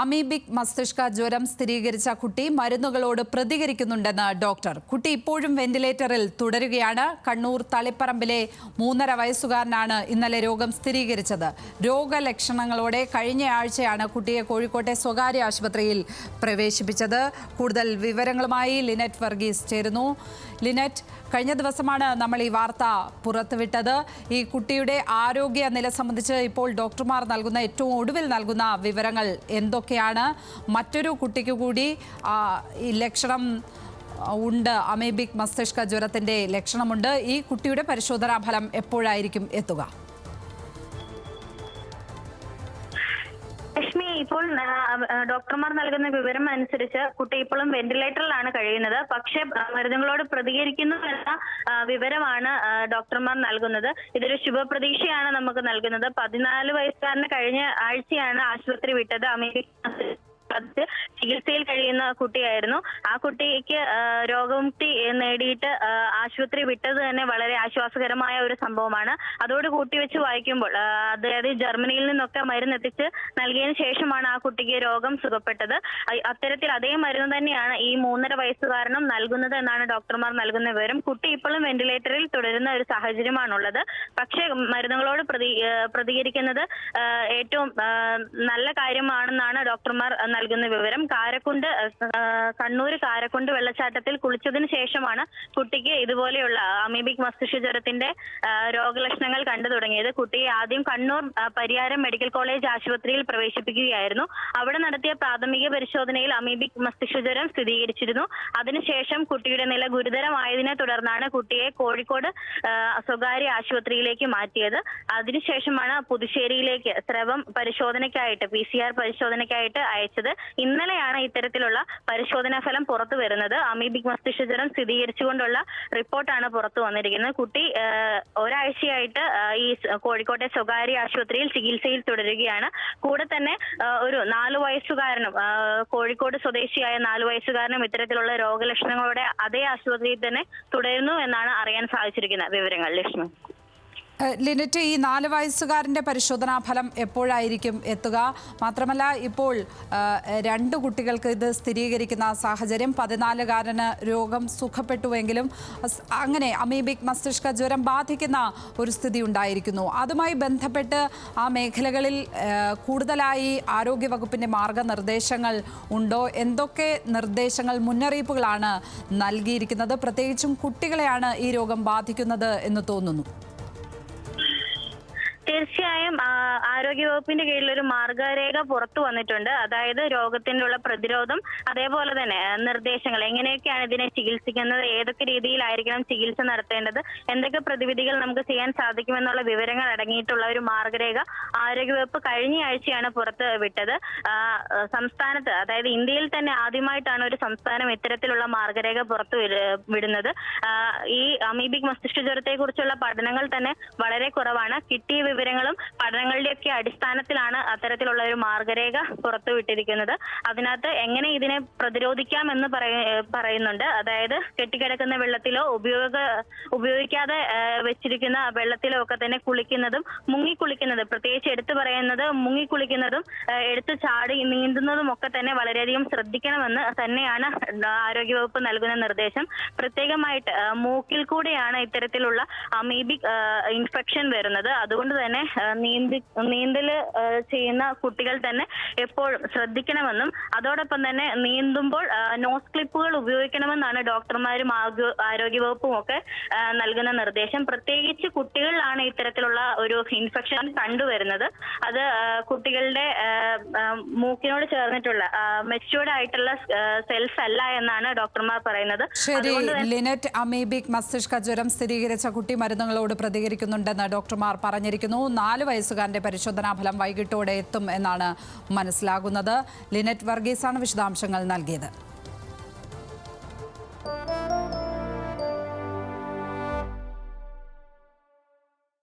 Amoebic മസ്തിഷ്ക ജ്വരം സ്ഥിരീകരിച്ച കുട്ടി മരുന്നുകളോട് പ്രതികരിക്കുന്നുണ്ടെന്ന് ഡോക്ടർ. കുട്ടി ഇപ്പോഴും വെന്റിലേറ്ററിൽ തുടരുകയാണ്. കണ്ണൂർ തളിപ്പറമ്പിലെ മൂന്നര വയസ്സുകാരനാണ് ഇന്നലെ രോഗം സ്ഥിരീകരിച്ചത്. രോഗലക്ഷണങ്ങളോടെ കഴിഞ്ഞ ആഴ്ചയാണ് കുട്ടിയെ കോഴിക്കോട്ടെ സ്വകാര്യ ആശുപത്രിയിൽ പ്രവേശിപ്പിച്ചത്. കൂടുതൽ വിവരങ്ങളുമായി ലിനറ്റ് വർഗീസ് ചേരുന്നു. ലിനറ്റ് കഴിഞ്ഞ ദിവസമാണ് നമ്മൾ ഈ വാർത്ത പുറത്തുവിട്ടത്. ഈ കുട്ടിയുടെ ആരോഗ്യ നില സംബന്ധിച്ച് ഇപ്പോൾ ഡോക്ടർമാർ നൽകുന്ന ഏറ്റവും ഒടുവിൽ നൽകുന്ന വിവരങ്ങൾ എന്തൊക്കെയാണ് മറ്റൊരു കുട്ടിക്ക് കൂടി ഈ ലക്ഷണം ഉണ്ട്. അമേബിക് മസ്തിഷ്ക ജ്വരത്തിന്റെ ലക്ഷണമുണ്ട്. ഈ കുട്ടിയുടെ പരിശോധനാ ഫലം എപ്പോഴായിരിക്കും എത്തുക? ഇപ്പോൾ ഡോക്ടർമാർ നൽകുന്ന വിവരം അനുസരിച്ച് കുട്ടി ഇപ്പോഴും വെന്റിലേറ്ററിലാണ് കഴിയുന്നത്. പക്ഷേ മരുന്നുകളോട് പ്രതികരിക്കുന്നു എന്ന വിവരമാണ് ഡോക്ടർമാർ നൽകുന്നത്. ഇതൊരു ശുഭപ്രതീക്ഷയാണ് നമുക്ക് നൽകുന്നത്. പതിനാല് വയസ്സുകാരന് കഴിഞ്ഞ ആഴ്ചയാണ് ആശുപത്രി വിട്ടത്. അമേരിക്ക ചികിത്സയിൽ കഴിയുന്ന കുട്ടിയായിരുന്നു. ആ കുട്ടിക്ക് രോഗമുക്തി നേടിയിട്ട് ആശുപത്രി വിട്ടത് തന്നെ വളരെ ആശ്വാസകരമായ ഒരു സംഭവമാണ്. അതോട് കൂട്ടിവെച്ച് വായിക്കുമ്പോൾ അതായത് ജർമ്മനിയിൽ നിന്നൊക്കെ മരുന്ന് എത്തിച്ച് നൽകിയതിനു ശേഷമാണ് ആ കുട്ടിക്ക് രോഗം സുഖപ്പെട്ടത്. അത്തരത്തിൽ അതേ മരുന്ന് തന്നെയാണ് ഈ മൂന്നര വയസ്സുകാരനും നൽകുന്നത് എന്നാണ് ഡോക്ടർമാർ നൽകുന്ന വിവരം. കുട്ടി ഇപ്പോഴും വെന്റിലേറ്ററിൽ തുടരുന്ന ഒരു സാഹചര്യമാണുള്ളത്. പക്ഷേ മരുന്നുകളോട് പ്രതി പ്രതികരിക്കുന്നത് ഏറ്റവും നല്ല കാര്യമാണെന്നാണ് ഡോക്ടർമാർ നൽകുന്ന വിവരം. കാരക്കുണ്ട് കണ്ണൂർ കാരക്കുണ്ട് വെള്ളച്ചാട്ടത്തിൽ കുളിച്ചതിന് ശേഷമാണ് കുട്ടിക്ക് ഇതുപോലെയുള്ള അമീബിക് മസ്തിഷ്ക ജ്വരത്തിന്റെ രോഗലക്ഷണങ്ങൾ കണ്ടു തുടങ്ങിയത്. കുട്ടിയെ ആദ്യം കണ്ണൂർ പരിയാരം മെഡിക്കൽ കോളേജ് ആശുപത്രിയിൽ പ്രവേശിപ്പിക്കുകയായിരുന്നു. അവിടെ നടത്തിയ പ്രാഥമിക പരിശോധനയിൽ അമീബിക് മസ്തിഷ്ക ജ്വരം സ്ഥിരീകരിച്ചിരുന്നു. അതിനുശേഷം കുട്ടിയുടെ നില ഗുരുതരമായതിനെ തുടർന്നാണ് കുട്ടിയെ കോഴിക്കോട് സ്വകാര്യ ആശുപത്രിയിലേക്ക് മാറ്റിയത്. അതിനുശേഷമാണ് പുതുശ്ശേരിയിലേക്ക് സ്രവം പരിശോധനയ്ക്കായിട്ട് പി സി ആർ പരിശോധനയ്ക്കായിട്ട് അയച്ചത്. ഇന്നലെയാണ് ഇത്തരത്തിലുള്ള പരിശോധനാ ഫലം പുറത്തു വരുന്നത്? അമീബിക് മസ്തിഷ്ക ജ്വരം സ്ഥിരീകരിച്ചുകൊണ്ടുള്ള റിപ്പോർട്ടാണ് പുറത്തു വന്നിരിക്കുന്നത്. കുട്ടി ഒരാഴ്ചയായിട്ട് ഈ കോഴിക്കോട്ടെ സ്വകാര്യ ആശുപത്രിയിൽ ചികിത്സയിൽ തുടരുകയാണ്. കൂടെ തന്നെ ഒരു നാലു വയസ്സുകാരനും കോഴിക്കോട് സ്വദേശിയായ നാലു വയസ്സുകാരനും ഇത്തരത്തിലുള്ള രോഗലക്ഷണങ്ങളോടെ അതേ ആശുപത്രിയിൽ തന്നെ തുടരുന്നു എന്നാണ് അറിയാൻ സാധിച്ചിരിക്കുന്ന വിവരങ്ങൾ. ലക്ഷ്മി. ലിനറ്റ് ഈ നാല് വയസ്സുകാരന്റെ പരിശോധനാ ഫലം എപ്പോഴായിരിക്കും എത്തുക? മാത്രമല്ല ഇപ്പോൾ രണ്ട് കുട്ടികൾക്ക് ഇത് സ്ഥിരീകരിക്കുന്ന സാഹചര്യം. പതിനാലുകാരന് രോഗം സുഖപ്പെട്ടുവെങ്കിലും അങ്ങനെ അമീബിക് മസ്തിഷ്ക ജ്വരം ബാധിക്കുന്ന ഒരു സ്ഥിതി ഉണ്ടായിരിക്കുന്നു. അതുമായി ബന്ധപ്പെട്ട് ആ മേഖലകളിൽ കൂടുതലായി ആരോഗ്യവകുപ്പിന്റെ മാർഗനിർദ്ദേശങ്ങൾ ഉണ്ടോ? എന്തൊക്കെ നിർദ്ദേശങ്ങൾ മുന്നറിയിപ്പുകളാണ് നൽകിയിരിക്കുന്നത്? പ്രത്യേകിച്ചും കുട്ടികളെയാണ് ഈ രോഗം ബാധിക്കുന്നത് എന്ന് തോന്നുന്നു. തീർച്ചയായും ആ, ആരോഗ്യവകുപ്പിന്റെ കീഴിൽ ഒരു മാർഗരേഖ പുറത്തു വന്നിട്ടുണ്ട്. അതായത് രോഗത്തിനുള്ള പ്രതിരോധം അതേപോലെ തന്നെ നിർദ്ദേശങ്ങൾ. എങ്ങനെയൊക്കെയാണ് ഇതിനെ ചികിത്സിക്കുന്നത്? ഏതൊക്കെ രീതിയിലായിരിക്കണം ചികിത്സ നടത്തേണ്ടത്? എന്തൊക്കെ പ്രതിവിധികൾ നമുക്ക് ചെയ്യാൻ സാധിക്കുമെന്നുള്ള വിവരങ്ങൾ അടങ്ങിയിട്ടുള്ള ഒരു മാർഗരേഖ ആരോഗ്യവകുപ്പ് കഴിഞ്ഞ ആഴ്ചയാണ് പുറത്ത് വിട്ടത്. സംസ്ഥാനത്ത് അതായത് ഇന്ത്യയിൽ തന്നെ ആദ്യമായിട്ടാണ് ഒരു സംസ്ഥാനം ഇത്തരത്തിലുള്ള മാർഗരേഖ പുറത്തു വിട- വിടുന്നത്. ഈ അമീബിക് മസ്തിഷ്ക ജ്വരത്തെ കുറിച്ചുള്ള പഠനങ്ങൾ തന്നെ വളരെ കുറവാണ്. കിട്ടിയ വിവരങ്ങളും പഠനങ്ങളുടെയൊക്കെ അടിസ്ഥാനത്തിലാണ് അത്തരത്തിലുള്ള ഒരു മാർഗരേഖ പുറത്തുവിട്ടിരിക്കുന്നത്. അതിനകത്ത് എങ്ങനെ ഇതിനെ പ്രതിരോധിക്കാം എന്ന് പറയ- പറയുന്നുണ്ട്. അതായത് കെട്ടിക്കിടക്കുന്ന വെള്ളത്തിലോ ഉപയോഗ ഉപയോഗിക്കാതെ വെച്ചിരിക്കുന്ന വെള്ളത്തിലോ ഒക്കെ തന്നെ കുളിക്കുന്നതും മുങ്ങി കുളിക്കുന്നതും പ്രത്യേകിച്ച് എടുത്തു പറയുന്നത് മുങ്ങി കുളിക്കുന്നതും ആ, എടുത്ത് ചാടി നീന്തുന്നതും ഒക്കെ തന്നെ വളരെയധികം ശ്രദ്ധിക്കണമെന്ന് തന്നെയാണ് ആരോഗ്യവകുപ്പ് നൽകുന്ന നിർദ്ദേശം. പ്രത്യേകമായിട്ട് മൂക്കിൽ കൂടെയാണ് ഇത്തരത്തിലുള്ള അമീബിക് ഇൻഫെക്ഷൻ വരുന്നത്. അതുകൊണ്ട് തന്നെ നീന്തി നീന്തൽ ആ, ചെയ്യുന്ന കുട്ടികൾ തന്നെ എപ്പോഴും ശ്രദ്ധിക്കണമെന്നും അതോടൊപ്പം തന്നെ നീന്തുമ്പോൾ നോസ് ക്ലിപ്പുകൾ ഉപയോഗിക്കണമെന്നാണ് ഡോക്ടർമാരും ആരോഗ്യ ആരോഗ്യവകുപ്പും ഒക്കെ നൽകുന്ന നിർദ്ദേശം. പ്രത്യേകിച്ച് കുട്ടികളിലാണ് ഇത്തരത്തിലുള്ള ഒരു ഇൻഫെക്ഷൻ കണ്ടുവരുന്നത്. അത് കുട്ടികളുടെ മൂക്കിനോട് ചേർന്നിട്ടുള്ള മെച്യൂർഡ് ആയിട്ടുള്ള സെൽസ് അല്ല എന്നാണ് ഡോക്ടർമാർ പറയുന്നത്. ശരി ലിനറ്റ് അമീബിക് മസ്തിഷ്ക ജ്വരം സ്ഥിരീകരിച്ച കുട്ടി മരുന്നുകളോട് പ്രതികരിക്കുന്നുണ്ടെന്ന് ഡോക്ടർമാർ പറഞ്ഞിരിക്കുന്നു. നാല് വയസ്സുകാരന്റെ പരിശോധനാ ഫലം വൈകിട്ടോടെ എത്തും എന്നാണ് മനസ്സിലാകുന്നത്. ലിനറ്റ് വർഗീസാണ് വിശദാംശങ്ങൾ നൽകിയത്.